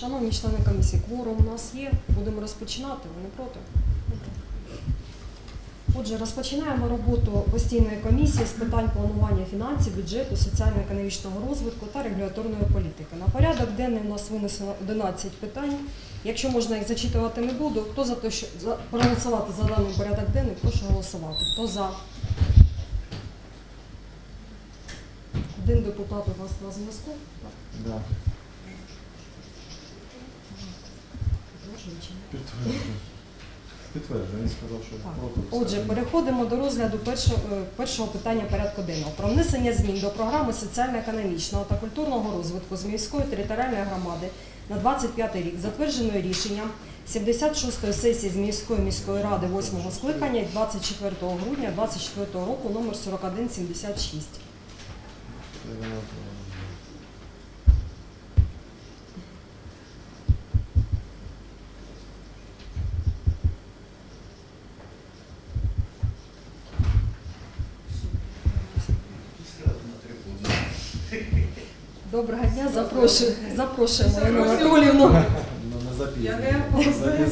Шановні члени комісії, кворум у нас є. Будемо розпочинати. Ви не проти? Отже, розпочинаємо роботу постійної комісії з питань планування фінансів, бюджету, соціально-економічного розвитку та регуляторної політики. На порядок денний у нас винесено 11 питань. Якщо можна їх зачитувати не буду. Хто за те, що за проголосувати за даний порядок денний, прошу голосувати. Хто за? Один депутат у вас на зв'язку. Так, Да. Підтверджую? Підтверджую. Підтверджую, він сказав, що Так. проти. Отже, переходимо до розгляду першого, е, першого питання порядку денного про внесення змін до програми соціально-економічного та культурного розвитку з міської територіальної громади на 25 рік, затвердженої рішенням 76-ї сесії з міської міської ради 8 скликання 24 грудня 2024 року номер 4176. Е, Доброго дня, запрошую, запрошуємо Ірину Анатоліївну. Ну, не запізнюй. Я не опоздаю.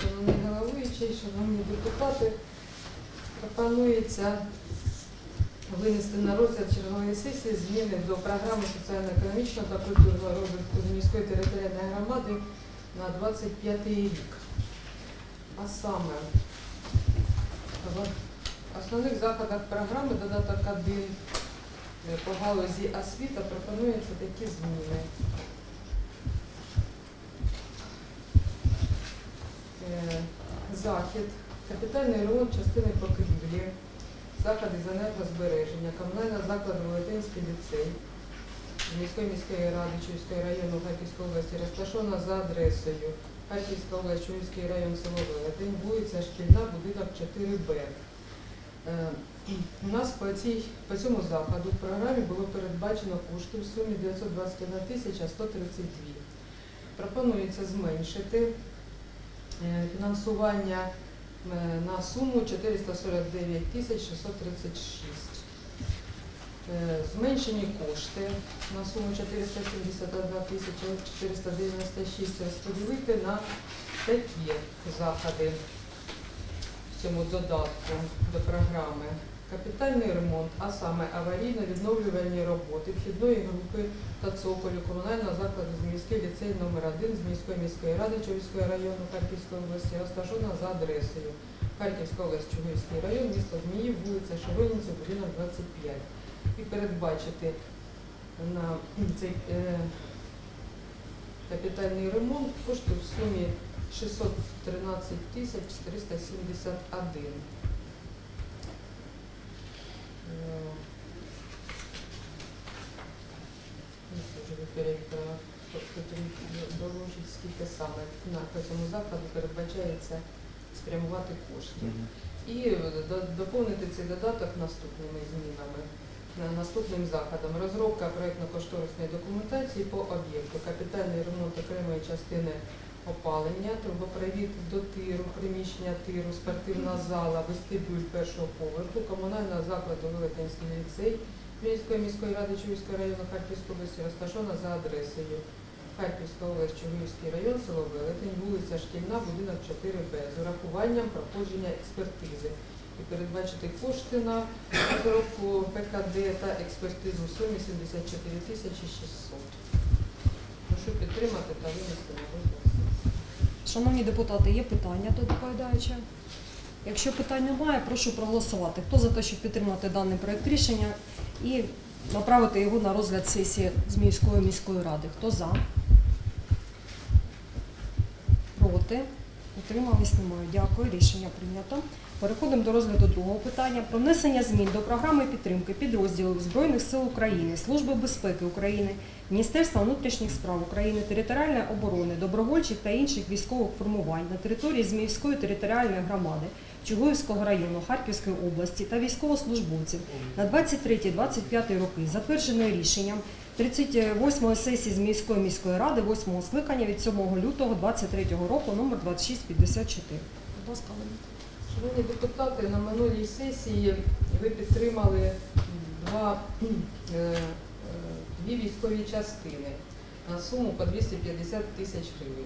Шановний головуючий, шановні депутати, пропонується винести на розгляд чергової сесії зміни до програми соціально-економічного та культурного розвитку міської територіальної громади на 25 рік. А саме основних заходах програми додаток 1 е, по галузі освіта пропонуються такі зміни. Е, захід, капітальний ремонт частини покрівлі, заходи з енергозбереження, комунального закладу Велетенський ліцей міської міської ради Чуйського району Харківської області розташована за адресою Харківська область, Чуйський район, село Велетень, вулиця Шкільна, будинок 4Б. Е, У нас по, цій, по цьому заходу в програмі було передбачено кошти в сумі 921 тисяча 132. Пропонується зменшити е, фінансування е, на суму 449 тисяч 636. Е, Зменшені кошти на суму 471 тисяча 496 розподілити на такі заходи цьому додатку до програми. Капітальний ремонт, а саме аварійно-відновлювальні роботи вхідної групи та цоколю комунального закладу з міський ліцей номер 1 з міської міської ради Чугівського району Харківської області, розташована за адресою Харківська область, Чугівський район, місто Зміїв, вулиця Широнівців, будинок 25. І передбачити на цей е, капітальний ремонт кошти в сумі 613 тисяч 371. Е, Вікторовна, доложить, скільки саме на цьому закладу передбачається спрямувати кошти. І е, доповнити цей додаток наступними змінами. Наступним заходом розробка проєктно-кошторисної документації по об'єкту, капітальний ремонт окремої частини опалення, трубопровід до тиру, приміщення тиру, спортивна зала, вестибюль першого поверху, комунального закладу Велетенський ліцей Міської міської ради Чугівського району Харківської області розташована за адресою Харківська область, Чугівський район, село Велетень, вулиця Шкільна, будинок 4Б з урахуванням проходження експертизи і передбачити кошти на розробку ПКД та експертизу в сумі 74 тисячі 600. Прошу підтримати та винести на розгляд. Шановні депутати, є питання до доповідача? Якщо питань немає, прошу проголосувати. Хто за те, щоб підтримати даний проєкт рішення і направити його на розгляд сесії з міської міської ради? Хто за? Проти? Утримались немає. Дякую. Рішення прийнято. Переходимо до розгляду другого питання про внесення змін до програми підтримки підрозділів Збройних сил України, Служби безпеки України, Міністерства внутрішніх справ України, територіальної оборони, добровольчих та інших військових формувань на території Зміївської територіальної громади Чугуївського району Харківської області та військовослужбовців на 23-25 роки, затвердженої рішенням 38-ї сесії Зміївської міської ради 8 скликання від 7 лютого 23 року номер 2654. Будь ласка. Шановні депутати, на минулій сесії ви підтримали два, е, е, дві військові частини на суму по 250 тисяч гривень.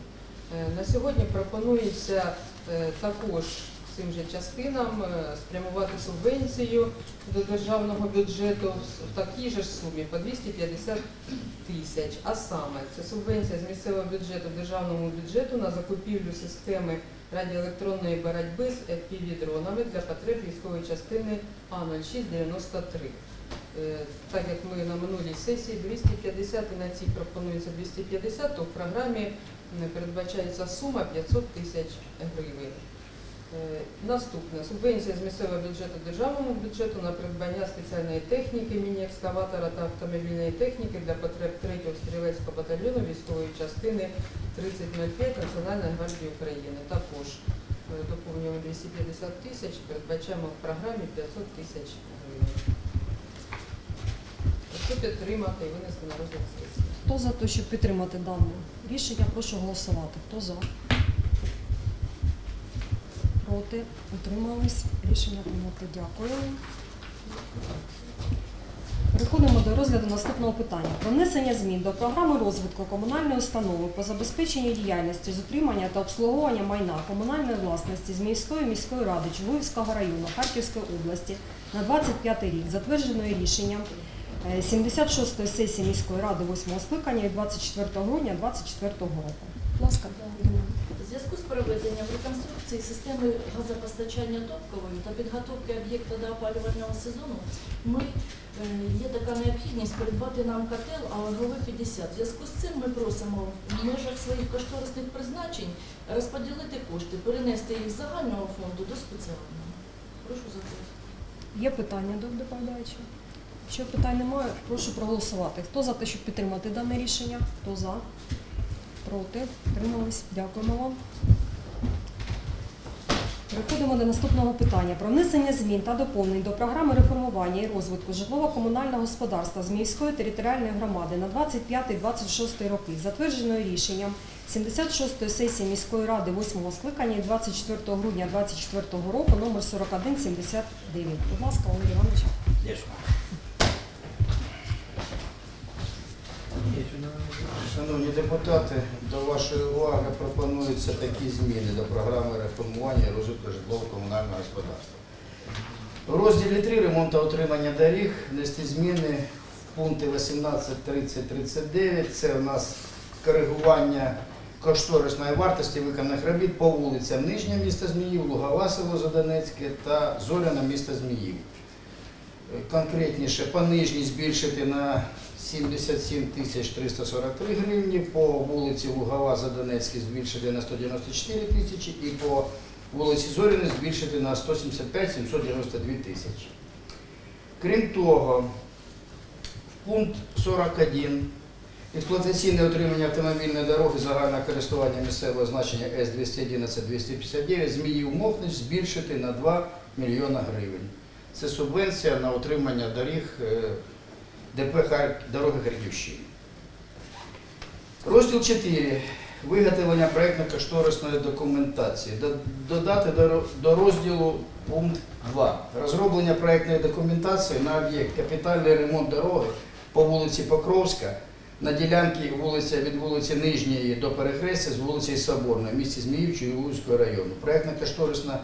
Е, На сьогодні пропонується також цим же частинам спрямувати субвенцію до державного бюджету в такій же сумі по 250 тисяч. А саме це субвенція з місцевого бюджету державному бюджету на закупівлю системи радіоелектронної боротьби з FPV-дронами для потреб військової частини А0693. Е, Так як ми на минулій сесії 250 і на цій пропонується 250, то в програмі передбачається сума 500 тисяч гривень. Е, Наступне субвенція з місцевого бюджету державному бюджету на придбання спеціальної техніки, міні-екскаватора та автомобільної техніки для потреб 3-го стрілецького батальйону військової частини 3005 Національної гвардії України. Також е, доповнюємо 250 тисяч, передбачаємо в програмі 500 тисяч гривень. Прошу підтримати і винести на розгляд сесії. Хто за те, щоб підтримати дане рішення, прошу голосувати. Хто за? Проти? Утримались? Рішення прийнято. Дякую. Переходимо до розгляду наступного питання. Про внесення змін до програми розвитку комунальної установи по забезпеченню діяльності з утримання та обслуговування майна комунальної власності з міської міської ради Чугуївського району Харківської області на 25 рік, затвердженої рішенням е, 76-ї сесії міської ради 8 скликання від 24 грудня 2024 року. Будь ласка, зв'язку з проведенням реконструкції системи газопостачання топкової та підготовки об'єкта до опалювального сезону, ми е, є така необхідність придбати нам котел АОГВ 50. В зв'язку з цим ми просимо в межах своїх кошторисних призначень розподілити кошти, перенести їх з загального фонду до спеціального. Прошу запитати. Є питання до доповідача? Якщо питань немає, прошу проголосувати. Хто за те, щоб підтримати дане рішення? Хто за? Проти? Тримались? Дякуємо вам. Переходимо до наступного питання про внесення змін та доповнень до програми реформування і розвитку житлово-комунального господарства з міської територіальної громади на 25-26 роки, затвердженої рішенням 76-ї сесії міської ради 8 скликання від 24 грудня 2024 року номер 4179. Будь ласка, Олег Іванович. Шановні депутати, до вашої уваги пропонуються такі зміни до програми реформування і розвитку житлово-комунального господарства. У розділі 3 ремонт та утримання доріг внести зміни в пункти 18, 30, 39. Це у нас коригування кошторисної вартості виконаних робіт по вулицям Нижнє міста Зміїв, Лугова село Задонецьке та Зоряна міста Зміїв. Конкретніше по нижній збільшити на 77 тисяч 343 гривні, по вулиці Лугова Задонецькій збільшити на 194 тисячі і по вулиці Зоріни збільшити на 175 792 тисячі. Крім того, пункт 41 експлуатаційне отримання автомобільної дороги загального користування місцевого значення С-211-259 Зміїв Мохнич збільшити на 2 мільйона гривень. Це субвенція на утримання доріг е, ДП Дороги Харківщини. Розділ 4. Виготовлення проєктно-кошторисної документації. Додати до розділу пункт 2. Розроблення проєктної документації на об'єкт капітальний ремонт дороги по вулиці Покровська на ділянці вулиця від вулиці Нижньої до перехрестя з вулиці Соборної в місті Зміїв Чугуївського району. Проєктно-кошторисна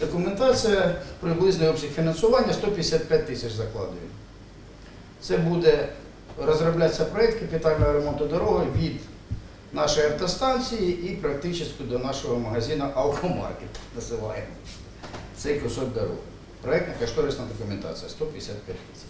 документація, приблизний обсяг фінансування 155 тисяч закладуємо. Це буде розроблятися проєкт капітального ремонту дороги від нашої автостанції і практично до нашого магазину Алкомаркет називаємо. Цей кусок дороги. Проєктна кошторисна документація 155 тисяч.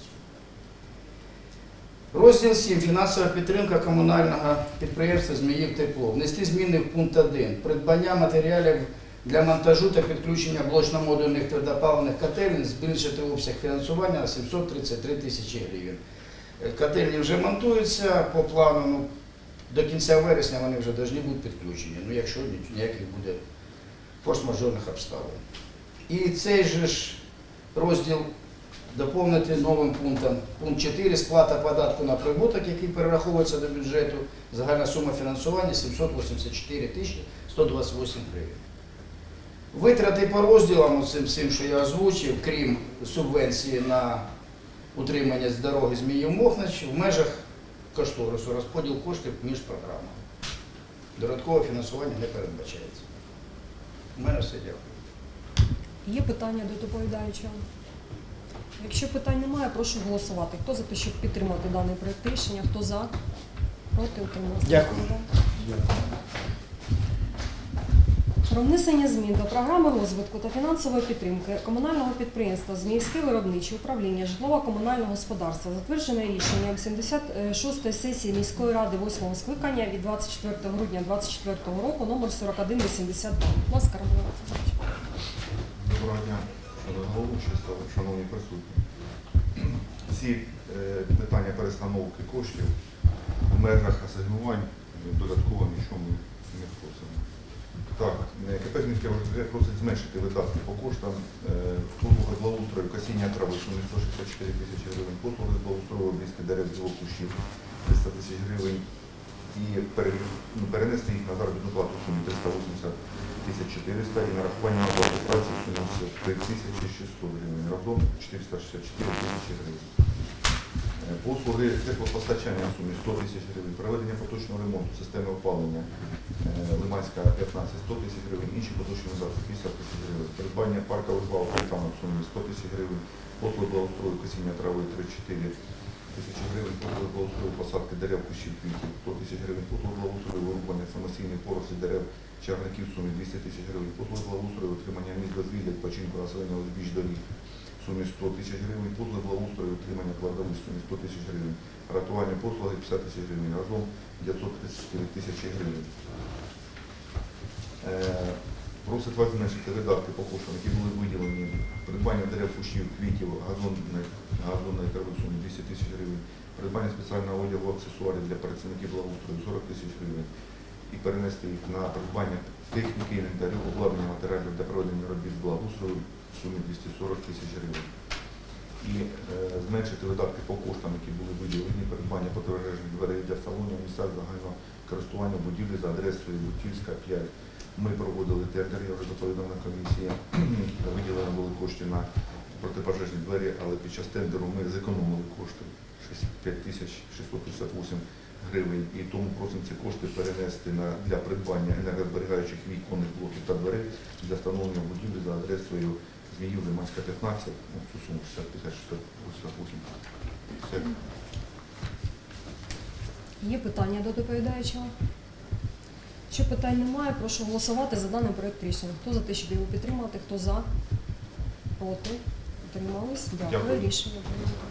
Розділ 7. Фінансова підтримка комунального підприємства Зміїв Тепло. Внести зміни в пункт 1. Придбання матеріалів для монтажу та підключення блочно-модульних твердопаливних котельень збільшити обсяг фінансування на 733 тисячі гривень. Е, Котельні вже монтуються по плану. Ну, до кінця вересня вони вже повинні бути підключені, ну якщо ніяких буде форс-мажорних обставин. І цей же ж розділ доповнити новим пунктом. Пункт 4. Сплата податку на прибуток, який перераховується до бюджету. Загальна сума фінансування 784 тисячі 128 гривень. Витрати по розділам, цим всім, що я озвучив, крім субвенції на утримання з дороги Зміїв Мохнач в межах кошторису розподіл коштів між програмами. Додаткове фінансування не передбачається. У мене все дякую. Є питання до доповідаючого? Якщо питань немає, прошу голосувати. Хто за те, щоб підтримати даний проект рішення? Хто за? Проти утримався? Дякую. Про внесення змін до програми розвитку та фінансової підтримки комунального підприємства Зміївське виробниче управління житлово-комунального господарства, затверджене рішенням 76-ї сесії міської ради 8-го скликання від 24 грудня 2024 року номер 4182. Будь ласка, Роман. Доброго дня, головуючі, шановні присутні. Всі е, питання перестановки коштів в межах асигнувань додатково нічого ми не просимо. Так, е, КП «Змінське просить зменшити видатки по коштам е, послуги благоустрою, косіння трави сумі 164 тисячі гривень, послуги благоустрою обрізки дерев з кущів 300 тисяч гривень і ну, перенести їх на заробітну плату в сумі 380 1400 і нарахування оплати праці в сумі 3 тисячі 600 гривень, разом 464 тисячі гривень. Послуги теплопостачання в сумі 100 тисяч гривень, проведення поточного ремонту системи опалення Лиманська 15 100 тисяч гривень, інші поточні заходи 50 тисяч гривень, придбання паркових лав фонтану в сумі 100 тисяч гривень, послуги благоустрою косіння трави 3-4 тисячі гривень, послуги благоустрою посадки дерев кущів квітів 100 тисяч гривень, послуги благоустрою вирубування самостійних порослі дерев чарників в сумі 200 тисяч гривень, послуги благоустрою отримання місць дозвілля, відпочинку населення узбіч доріг сумі 100 тисяч гривень, послуги благоустрою отримання кладовищ сумі 100 тисяч гривень, рятування послуги 50 тисяч гривень, разом 934 тисячі гривень. Е, Просить вас зменшити видатки по коштам, які були виділені, придбання дерев, кущів, квітів, газонної, газонної трави в сумі 200 тисяч гривень, придбання спеціального одягу, аксесуарів для працівників благоустрою 40 тисяч гривень. І перенести їх на придбання техніки, інвентарю, обладнання матеріалів для проведення робіт з благоустрою в сумі 240 тисяч гривень. І е, зменшити видатки по коштам, які були виділені, придбання протирожежних дверей для салонів місця загального користування будівлі за адресою Бутівська 5. Ми проводили тендер, я вже доповідав на комісії, виділені були кошти на протипожежні двері, але під час тендеру ми зекономили кошти 65 тисяч 658 гривень, і тому просимо ці кошти перенести на, для придбання енергозберігаючих віконних блоків та дверей для встановлення будівлі за адресою Зміїв Лиманська 15, ну, цю суму 60 тисяч 658. Все. Є питання до доповідаючого? Якщо питань немає, прошу голосувати за даний проєкт рішення. Хто за те, щоб його підтримати, хто за, проти, утримались? Дякую. Дякую. Рішення прийнято.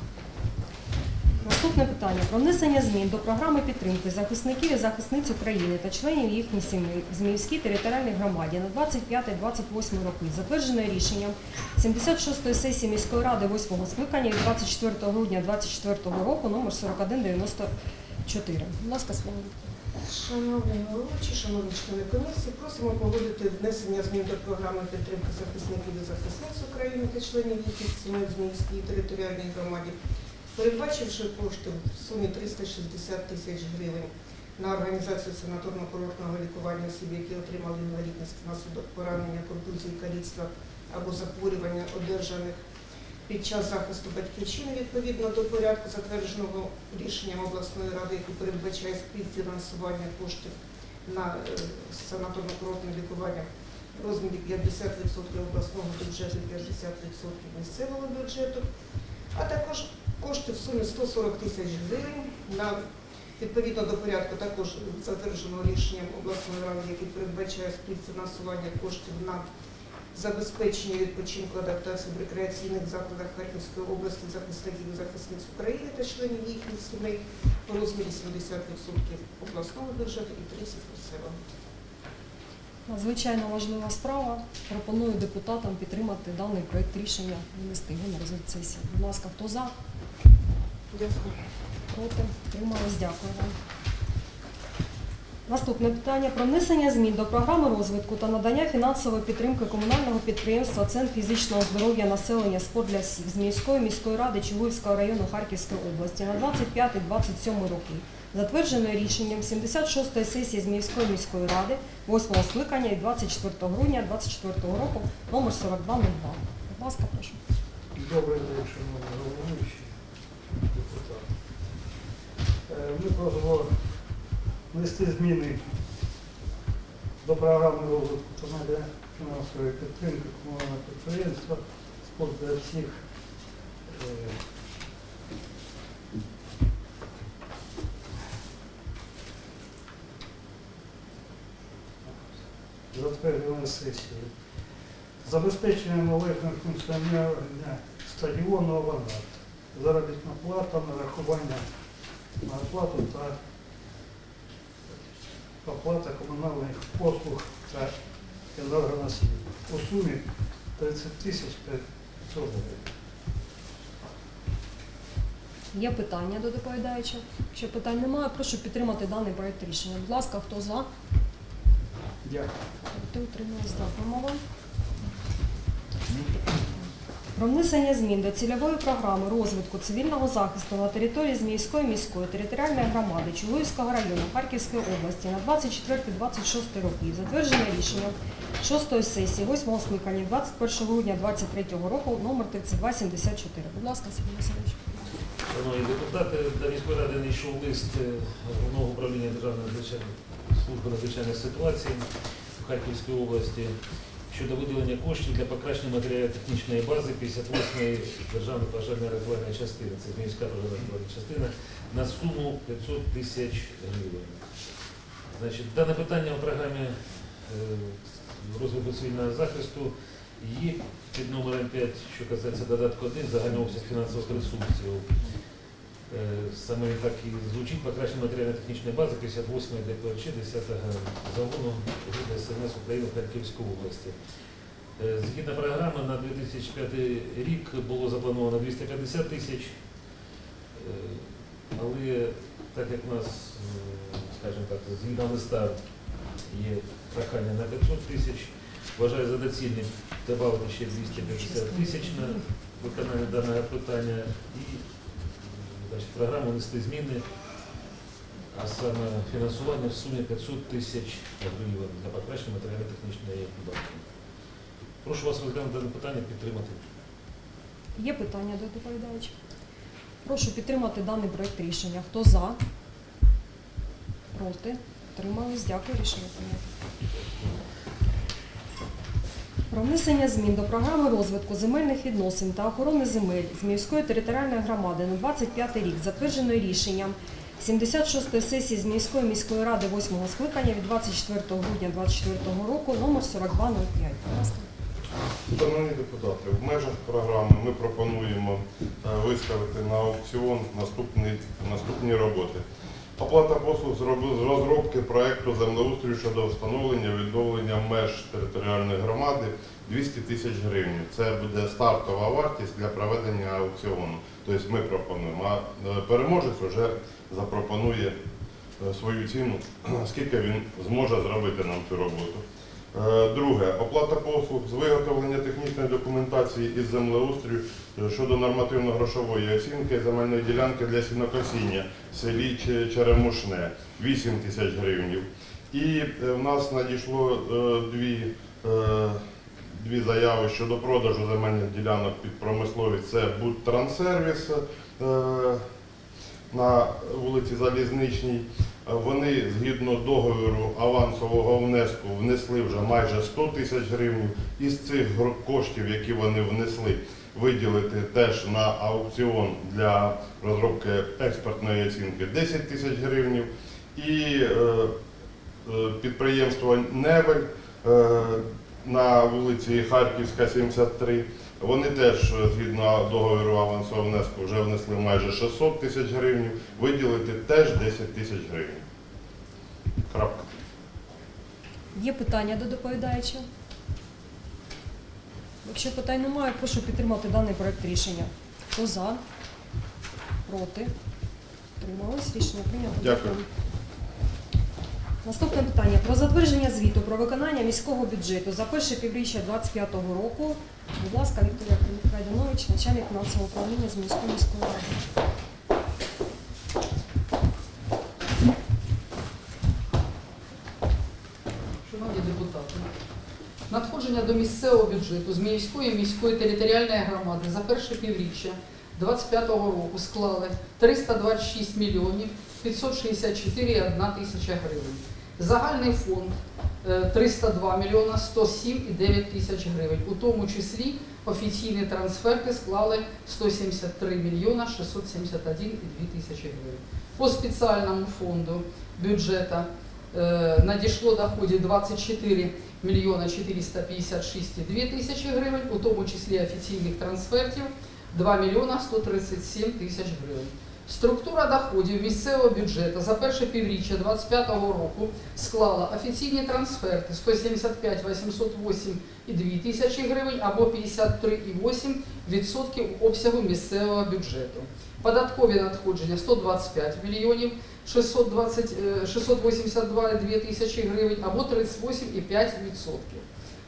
Наступне питання про внесення змін до програми підтримки захисників і захисниць України та членів їхніх сімей в Зміївській територіальній громаді на 25-28 роки, затверджене рішенням 76-ї сесії міської ради 8-го скликання від 24 грудня 2024 року номер 4194. Будь ласка, слово. Шановні головуючі, шановні члени комісії, просимо погодити внесення змін до програми підтримки захисників і захисниць України та членів їхніх сімей в Зміївській територіальній громаді, передбачивши кошти в сумі 360 тисяч гривень на організацію санаторно-курортного лікування осіб, які отримали інвалідність внаслідок поранення, контузії, каліцтва або захворювання, одержаних під час захисту батьківщини відповідно до порядку, затвердженого рішенням обласної ради, який передбачає співфінансування коштів на е, санаторно-курортне лікування розмірі 50% обласного бюджету і 50% місцевого бюджету, а також кошти в сумі 140 тисяч гривень на відповідно до порядку також затвердженого рішенням обласної ради, який передбачає співфінансування коштів на забезпечення відпочинку адаптації в рекреаційних закладах Харківської області захисників і захисниць України та членів їхніх сімей у розмірі 70% обласного бюджету і 30% місцевого. Надзвичайно важлива справа. Пропоную депутатам підтримати даний проект рішення винести його на розгляд сесії. Будь ласка, хто за, Дякую. проти, тримались, дякую вам. Наступне питання про внесення змін до програми розвитку та надання фінансової підтримки комунального підприємства Центр фізичного здоров'я населення спорт для всіх з міської міської ради Чугуївського району Харківської області на 25-27 роки затвердженою рішенням 76-ї сесії Зміївської міської ради 8 скликання від 24 грудня 2024 року номер 4202. Будь ласка, прошу. Добрий день, шановні головуючі депутати. Е, ми просимо внести зміни до програми розвитку та фінансової підтримки комунального підприємства спорту для всіх е, Затвердження сесії. Забезпечення належного функціонування стадіону «Авангард». Заробітна плата, нарахування на оплату та оплата комунальних послуг та енергоносіїв у сумі 30 тисяч 500 гривень. Є питання до доповідача? Якщо питань немає, прошу підтримати даний проект рішення. Будь ласка, хто за? Дякую. Проти утримались. Вам. Про внесення змін до цільової програми розвитку цивільного захисту на території Зміївської міської територіальної громади Чугуївського району Харківської області на 24-26 роки, затвердження рішення 6 сесії 8 скликання 21 грудня 2023 року номер 3274. Будь ласка, Сергій Васильович. Шановні депутати, до міської ради надійшов лист е, головного управління Державної служби надзвичайних ситуацій в Харківській області щодо виділення коштів для покращення матеріально-технічної бази 58-ї державної пожежної рятувальної частини, це міська пожежна рятувальна частина, на суму 500 тисяч гривень. Значить, дане питання у програмі е, розвитку цивільного захисту є під номером 5, що касається додатку 1, загальний обсяг фінансових ресурсів. Е, Саме так і звучить покращення матеріально-технічної бази 58 ДПЧ 10 загону СНС України в Харківській області. Е, Згідно програми на 2005 рік було заплановано 250 тисяч, Е, але так як у нас, скажімо так, згідно листа є прохання на 500 тисяч, вважаю за доцільним додати ще 250 тисяч на виконання даного питання і значить, програму внести зміни, а саме фінансування в сумі 500 тисяч гривень для покращення матеріально-технічної бази. Прошу вас розглянути дане питання, підтримати. Є питання до доповідача? Прошу підтримати даний проект рішення. Хто за? Проти? Утримались? Дякую. Рішення прийнято. Про внесення змін до програми розвитку земельних відносин та охорони земель Зміївської територіальної громади на 25 рік, затвердженої рішенням 76-ї сесії Зміївської міської ради 8-го скликання від 24 грудня 2024 року номер 4205. Шановні депутати, в межах програми ми пропонуємо е, виставити на аукціон наступні, наступні роботи. Оплата послуг з розробки проєкту землеустрою щодо встановлення відновлення меж територіальної громади 200 тисяч гривень. Це буде стартова вартість для проведення аукціону. Тобто ми пропонуємо, а е, переможець вже запропонує е, свою ціну, скільки він зможе зробити нам цю роботу. Е, Друге, оплата послуг з виготовлення технічної документації із землеустрою е, щодо нормативно-грошової оцінки земельної ділянки для сінокосіння в селі Че- Черемушне 8 тисяч гривень. І е, в нас надійшло дві, дві заяви щодо продажу земельних ділянок під промисловість. Це Будтранссервіс е, на вулиці Залізничній. Вони згідно договору авансового внеску внесли вже майже 100 тисяч гривень. Із цих коштів, які вони внесли, виділити теж на аукціон для розробки експертної оцінки 10 тисяч гривень. І е, е, підприємство Невель е, на вулиці Харківська, 73. Вони теж, е, згідно договору авансового внеску, вже внесли майже 600 тисяч гривень, виділити теж 10 тисяч гривень. Крапка. Є питання до доповідача? Якщо питань немає, прошу підтримати даний проект рішення. Хто за? Проти? Тримались? Рішення прийнято. Дякую. Наступне питання про затвердження звіту про виконання міського бюджету за перше півріччя 2025 року. Будь ласка, Вікторія Кайданович, начальник фінансового управління з міської міської ради. Шановні депутати, надходження до місцевого бюджету Зміївської міської територіальної громади за перше півріччя 2025 року склали 326 мільйонів 564,1 тисяча гривень. Загальний фонд е, 302 мільйона 107,9 тисяч гривень. У тому числі офіційні трансферти склали 173 мільйона 671,2 тисячі гривень. По спеціальному фонду бюджету е, надійшло доходів 24 мільйона 456,2 тисячі гривень, у тому числі офіційних трансфертів 2 мільйона 137 тисяч гривень. Структура доходів місцевого бюджету за перше півріччя 2025 року склала офіційні трансферти 175 808,2 тисячі гривень або 53,8% обсягу місцевого бюджету. Податкові надходження 125 мільйонів 620, е, 682,2 тисячі гривень або 38,5%.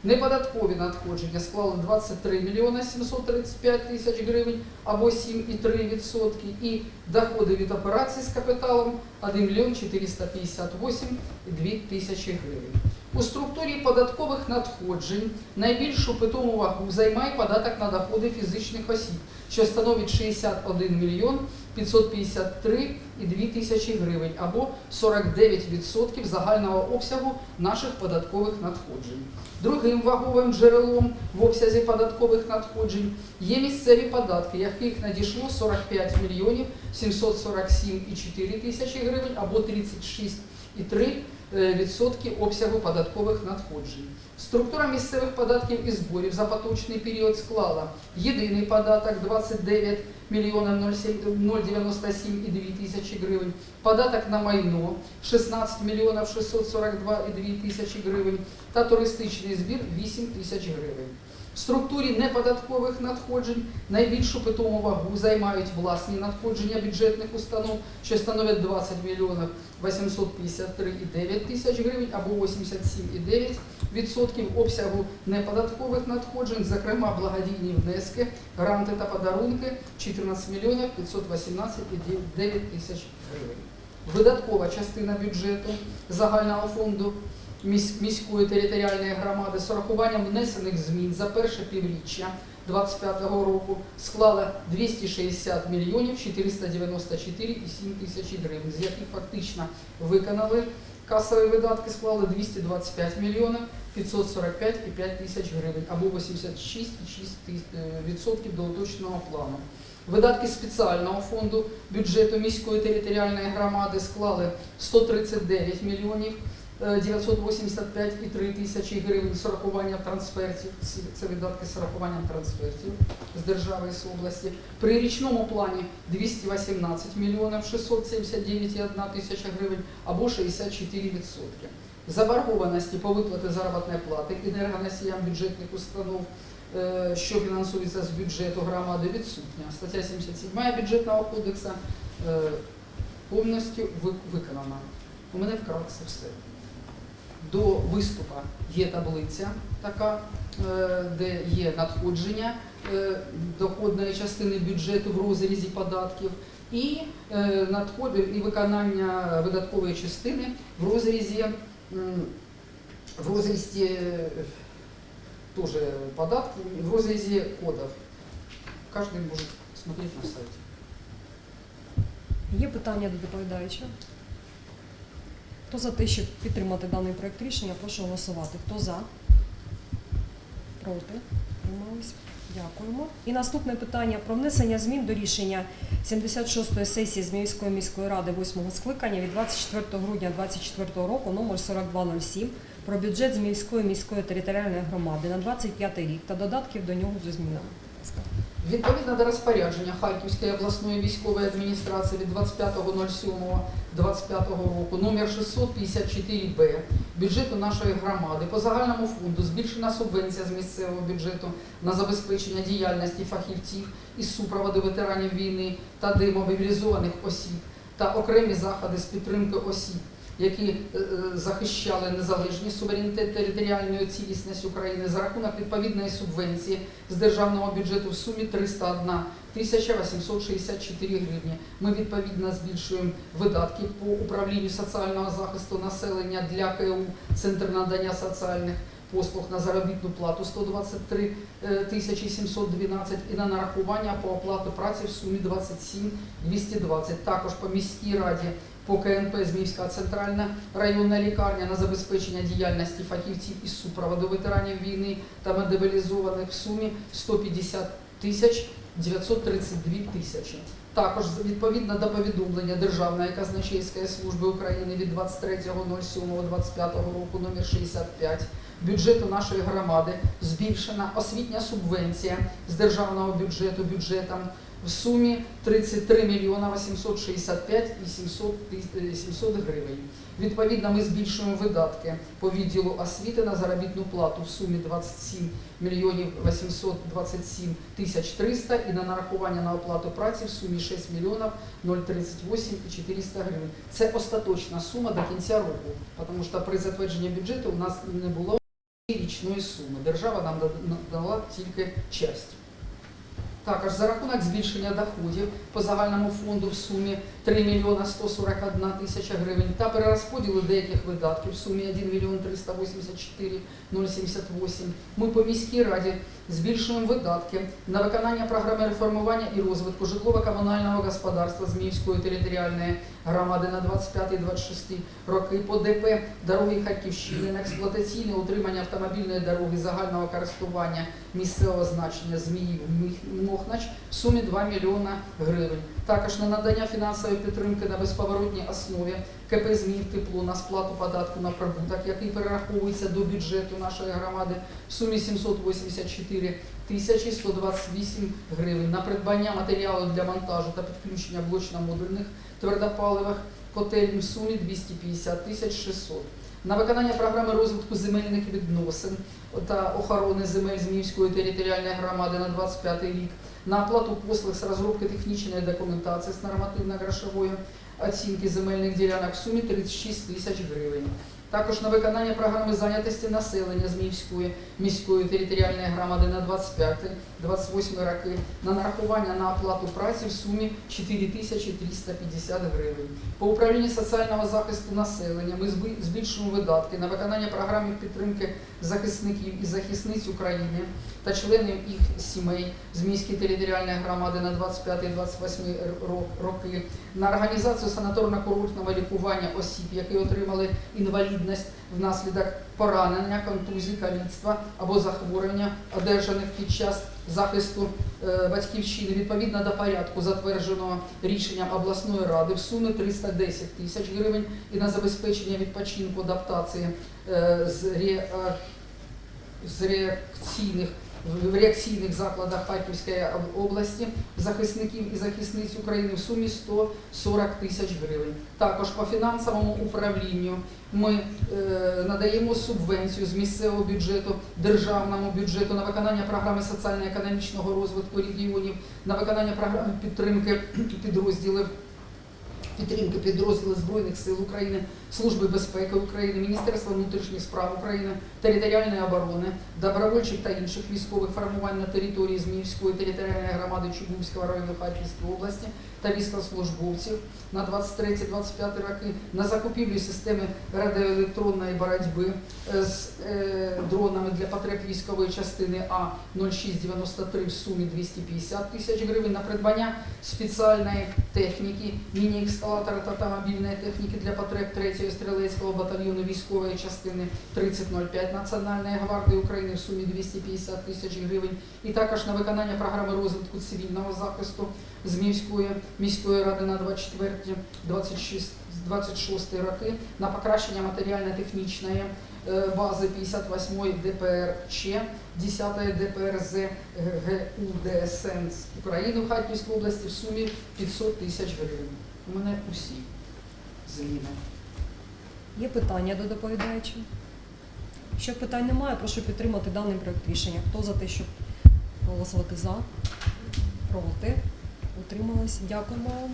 Неподаткові надходження склали 23 мільйона 735 тисяч гривень або 7,3% і доходи від операцій з капіталом 1 мільйон 458,2 тисячі гривень. У структурі податкових надходжень найбільшу питому вагу займає податок на доходи фізичних осіб, що становить 61 мільйон 553,2 тисячі гривень або 49% загального обсягу наших податкових надходжень. Другим ваговим джерелом в обсязі податкових надходжень є місцеві податки, яких надійшло 45 мільйонів 747,4 тисячі гривень або 36,3% е, відсотки обсягу податкових надходжень. Структура місцевих податків і зборів за поточний період склала єдиний податок 29 мільйонів 097,2 тисячі гривень, податок на майно 16 мільйонів 642,2 тисячі гривень та туристичний збір 8 тисяч гривень. В структурі неподаткових надходжень найбільшу питому вагу займають власні надходження бюджетних установ, що становлять 20 мільйонів 853,9 тисяч гривень або 87,9% обсягу неподаткових надходжень, зокрема благодійні внески, гранти та подарунки 14 мільйонів 518,9 тисяч гривень. Видаткова частина бюджету загального фонду міської територіальної громади з урахуванням внесених змін за перше півріччя 2025 року склала 260 мільйонів 494,7 тисячі гривень, з яких фактично виконали касові видатки склали 225 мільйонів 545,5 тисяч гривень або 86,6% до уточного плану. Видатки спеціального фонду бюджету міської територіальної громади склали 139 мільйонів е, 985,3 тисячі гривень з урахуванням трансфертів. Це видатки з урахуванням трансфертів з держави і з області. При річному плані 218 мільйонів 679,1 тисяча гривень або 64%. Заборгованості по виплати заробітної плати енергоносіям бюджетних установ е, що фінансується з бюджету громади, відсутня. Стаття 77 бюджетного кодексу е, повністю виконана. У мене вкратце все. До виступу є таблиця така, е, де є надходження е, доходної частини бюджету в розрізі податків і е, і виконання видаткової частини в розрізі в розрізі тоже податки в розрезе кодов. Каждый может смотреть на сайте. Є питання до доповідача? Хто за те, щоб підтримати даний проект рішення, прошу голосувати. Хто за? Проти? Тримались? Дякуємо. І наступне питання про внесення змін до рішення 76-ї сесії Зміївської міської ради 8-го скликання від 24 грудня 2024 року номер 4207 про бюджет Зміївської міської територіальної громади на 25 рік та додатків до нього зі змінами. Відповідно до розпорядження Харківської обласної військової адміністрації від 25.07.25 року номер 654-Б бюджету нашої громади по загальному фонду збільшена субвенція з місцевого бюджету на забезпечення діяльності фахівців із супроводу ветеранів війни та демобілізованих осіб та окремі заходи з підтримки осіб, які е, е, захищали незалежність, суверенітет територіальної цілісність України за рахунок відповідної субвенції з державного бюджету в сумі 301 тисяча 864 гривні. Ми відповідно збільшуємо видатки по управлінню соціального захисту населення для КУ Центр надання соціальних послуг на заробітну плату 123 е, тисячі 712 і на нарахування по оплату праці в сумі 27 220. Також по міській раді по КНП Зміївська центральна районна лікарня на забезпечення діяльності фахівців із супроводу ветеранів війни та мобілізованих в сумі 150 тисяч 932 тисячі. Також відповідно до повідомлення Державної казначейської служби України від 23.07.25 року номер 65 бюджету нашої громади збільшена освітня субвенція з державного бюджету бюджетом в сумі 33 мільйона 865 і 700, тис- е, 700 гривень. Відповідно, ми збільшуємо видатки по відділу освіти на заробітну плату в сумі 27 мільйонів 827 тисяч 300 і на нарахування на оплату праці в сумі 6 мільйонів 038 і 400 гривень. Це остаточна сума до кінця року, тому що при затвердженні бюджету у нас не було річної суми. Держава нам дала тільки часть. Також за рахунок збільшення доходів по загальному фонду в сумі 3 мільйона 141 тисяча гривень та перерозподілу деяких видатків в сумі 1 мільйон 384 078 ми по міській раді збільшуємо видатки на виконання програми реформування і розвитку житлово-комунального господарства Зміївської територіальної громади на 25-26 роки по ДП дороги Харківщини на експлуатаційне утримання автомобільної дороги загального користування місцевого значення Зміїв Мохнач в сумі 2 мільйона гривень. Також на надання фінансової підтримки на безповоротній основі КП Зміїв тепло на сплату податку на прибуток, який перераховується до бюджету нашої громади в сумі 784 тисячі 128 гривень. На придбання матеріалу для монтажу та підключення блочно-модульних твердопаливих котельень в сумі 250 тисяч 600. На виконання програми розвитку земельних відносин та охорони земель Зміївської територіальної громади на 25 рік, на оплату послуг з розробки технічної документації з нормативно-грошової оцінки земельних ділянок в сумі 36 тисяч гривень. Також на виконання програми зайнятості населення Зміївської міської територіальної громади на 25-28 роки на нарахування на оплату праці в сумі 4 тисячі 350 гривень. По управлінні соціального захисту населення ми збільшуємо видатки на виконання програми підтримки захисників і захисниць України та членів їх сімей з міської територіальної громади на 25-28 роки, на організацію санаторно-курортного лікування осіб, які отримали інвалідність внаслідок поранення, контузії, каліцтва або захворювання, одержаних під час захисту е, батьківщини. Відповідно до порядку, затвердженого рішенням обласної ради в сумі 310 тисяч гривень і на забезпечення відпочинку адаптації е, з реакційних в реакційних закладах Харківської області захисників і захисниць України в сумі 140 тисяч гривень. Також по фінансовому управлінню ми е, надаємо субвенцію з місцевого бюджету державному бюджету на виконання програми соціально-економічного розвитку регіонів, на виконання програми підтримки підрозділів підтримки підрозділів Збройних сил України, Служби безпеки України, Міністерства внутрішніх справ України, територіальної оборони, добровольчих та інших військових формувань на території Зміївської територіальної громади Чугумського району Харківської області та військовослужбовців на 23-25 роки, на закупівлю системи радіоелектронної боротьби е, з е, дронами для потреб військової частини А 0693 в сумі 250 тисяч гривень, на придбання спеціальної техніки, міні-екскалатора та автомобільної техніки для потреб 3-го стрілецького батальйону військової частини 3005 Національної гвардії України в сумі 250 тисяч гривень, і також на виконання програми розвитку цивільного захисту Зміївської міської ради на 24-26 роки на покращення матеріально-технічної е, бази 58 ДПРЧ, 10 ДПРЗ ГУДСН з України в Харківській області в сумі 500 тисяч гривень. У мене усі зміни. Є питання до доповідача? Якщо питань немає, прошу підтримати даний проект рішення. Хто за те, щоб голосувати за, проти, утрималися? Дякуємо вам.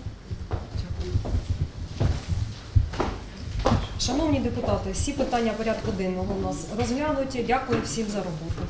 Шановні депутати, всі питання порядку денного у нас розглянуті. Дякую всім за роботу.